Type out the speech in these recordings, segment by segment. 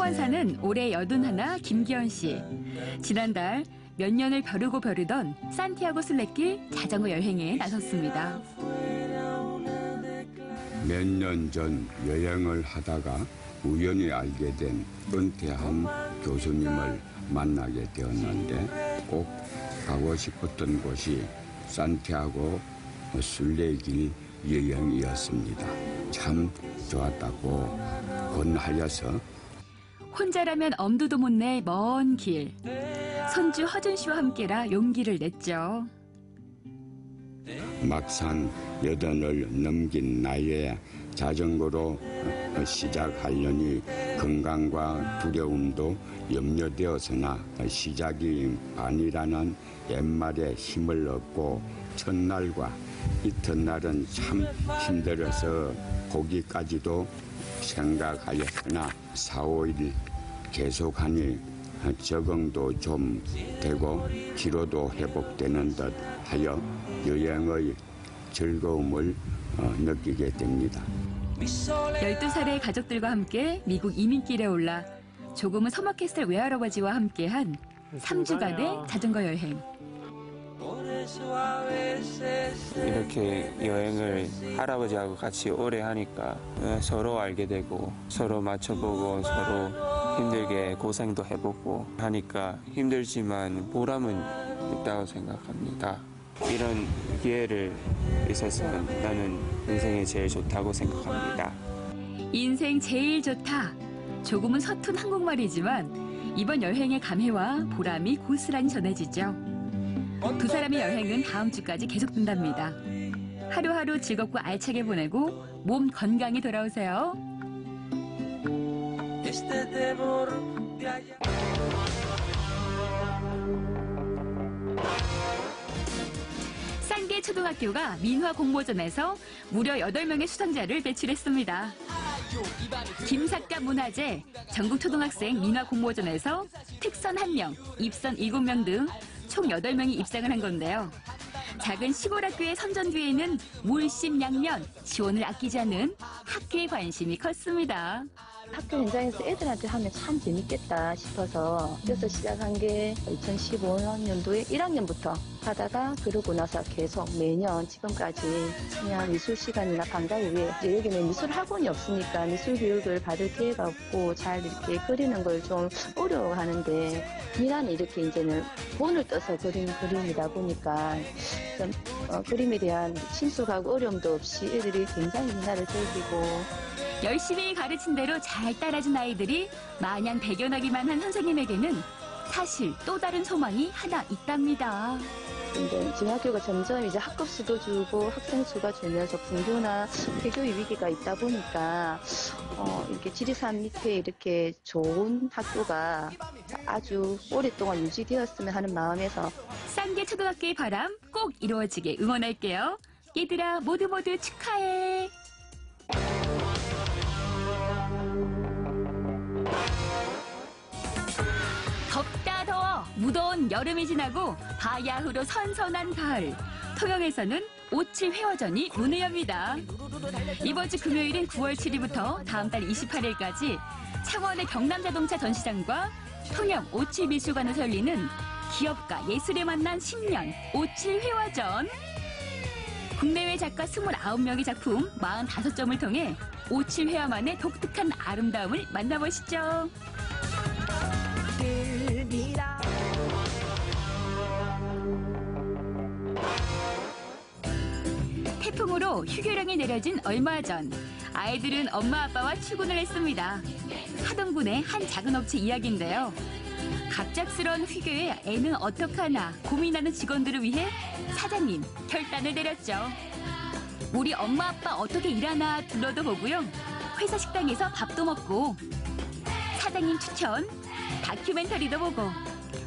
차관사는 올해 여든 하나 김기현 씨. 지난달 몇 년을 벼르고 벼르던 산티아고 순례길 자전거 여행에 나섰습니다. 몇 년 전 여행을 하다가 우연히 알게 된 은퇴한 교수님을 만나게 되었는데 꼭 가고 싶었던 곳이 산티아고 순례길 여행이었습니다. 참 좋았다고 권하여서 혼자라면 엄두도 못낼먼 길. 손주 허준 씨와 함께라 용기를 냈죠. 막상 여든을 넘긴 나이에 자전거로 시작하려니 건강과 두려움도 염려되었으나 시작이 반이라는 옛말에 힘을 얻고 첫날과 이튿날은 참 힘들어서 포기까지도 생각하였으나 4, 5일 계속하니 적응도 좀 되고 피로도 회복되는 듯 하여 여행의 즐거움을 어, 느끼게 됩니다. 12살의 가족들과 함께 미국 이민길에 올라 조금은 서먹했을 외할아버지와 함께한 3주간의 자전거 여행. 이렇게 여행을 할아버지하고 같이 오래 하니까 어, 서로 알게 되고 서로 맞춰보고 서로 힘들게 고생도 해보고 하니까 힘들지만 보람은 있다고 생각합니다. 이런 기회를 있어서 나는 인생에 제일 좋다고 생각합니다. 인생 제일 좋다. 조금은 서툰 한국말이지만 이번 여행의 감회와 보람이 고스란히 전해지죠. 두 사람의 여행은 다음 주까지 계속된답니다. 하루하루 즐겁고 알차게 보내고 몸 건강히 돌아오세요. 쌍계 초등학교가 민화 공모전에서 무려 8명의 수상자를 배출했습니다. 김삿갓 문화재 전국초등학생 민화 공모전에서 특선 1명, 입선 7명 등 총 8명이 입상을 한 건데요. 작은 시골 학교의 선전교에는 물심 양면, 지원을 아끼지 않는 학교의 관심이 컸습니다. 학교 현장에서 애들한테 하면 참 재밌겠다 싶어서 그래서 시작한 게 2015년도에 1학년부터 하다가 그러고 나서 계속 매년 지금까지 그냥 미술 시간이나 위에 이제 여기는 미술 학원이 없으니까 미술 교육을 받을 기회가 없고 잘 이렇게 그리는 걸 좀 어려워하는데 미나는 이렇게 이제는 본을 떠서 그린 그림이다 보니까 좀 어, 그림에 대한 친숙하고 어려움도 없이 애들이 굉장히 미나를 즐기고 열심히 가르친 대로 잘 따라준 아이들이 마냥 대견하기만 한 선생님에게는 사실 또 다른 소망이 하나 있답니다. 근데 지금 학교가 점점 이제 학급 수도 줄고 학생 수가 줄면서 분교나 폐교의 위기가 있다 보니까 어, 이렇게 지리산 밑에 이렇게 좋은 학교가 아주 오랫동안 유지되었으면 하는 마음에서 쌍계 초등학교의 바람 꼭 이루어지게 응원할게요. 얘들아 모두 모두 축하해. 무더운 여름이 지나고 바야흐로 선선한 가을 통영에서는 오칠 회화전이 문을 엽니다. 이번 주 금요일인 9월 7일부터 다음 달 28일까지 창원의 경남자동차 전시장과 통영 오칠 미술관에서 열리는 기업과 예술에 만난 10년 오칠 회화전 국내외 작가 29명의 작품 45점을 통해 오칠 회화만의 독특한 아름다움을 만나보시죠. 태풍으로 휴교령이 내려진 얼마 전 아이들은 엄마 아빠와 출근을 했습니다. 하동군의 한 작은 업체 이야기인데요. 갑작스런 휴교에 애는 어떡하나 고민하는 직원들을 위해 사장님 결단을 내렸죠. 우리 엄마 아빠 어떻게 일하나 둘러도 보고요. 회사 식당에서 밥도 먹고 사장님 추천 다큐멘터리도 보고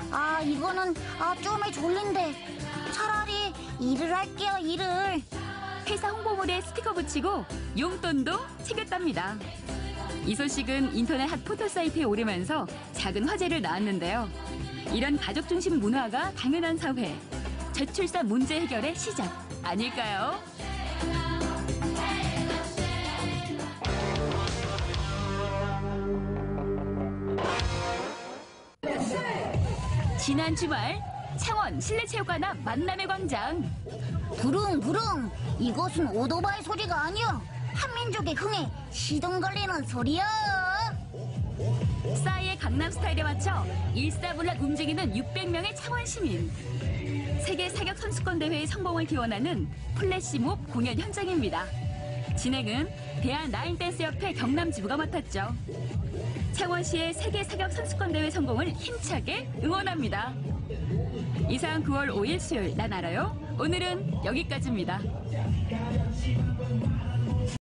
아, 이거는 아, 좀이 졸린데. 차라리 일을 할게요, 일을. 회사 홍보물에 스티커 붙이고 용돈도 챙겼답니다. 이 소식은 인터넷 핫 포털 사이트에 오르면서 작은 화제를 낳았는데요. 이런 가족 중심 문화가 당연한 사회, 저출산 문제 해결의 시작 아닐까요? 지난 주말 창원 실내체육관 앞 만남의 광장 부릉부릉 이것은 오토바이 소리가 아니야 한민족의 흥에 시동 걸리는 소리야 싸이의 강남 스타일에 맞춰 일사불란 움직이는 600명의 창원 시민. 세계 사격 선수권 대회의 성공을 기원하는 플래시몹 공연 현장입니다. 진행은 대한 나인댄스협회 경남지부가 맡았죠. 창원시의 세계 사격 선수권 대회 성공을 힘차게 응원합니다. 이상 9월 5일 수요일 난 알아요. 오늘은 여기까지입니다.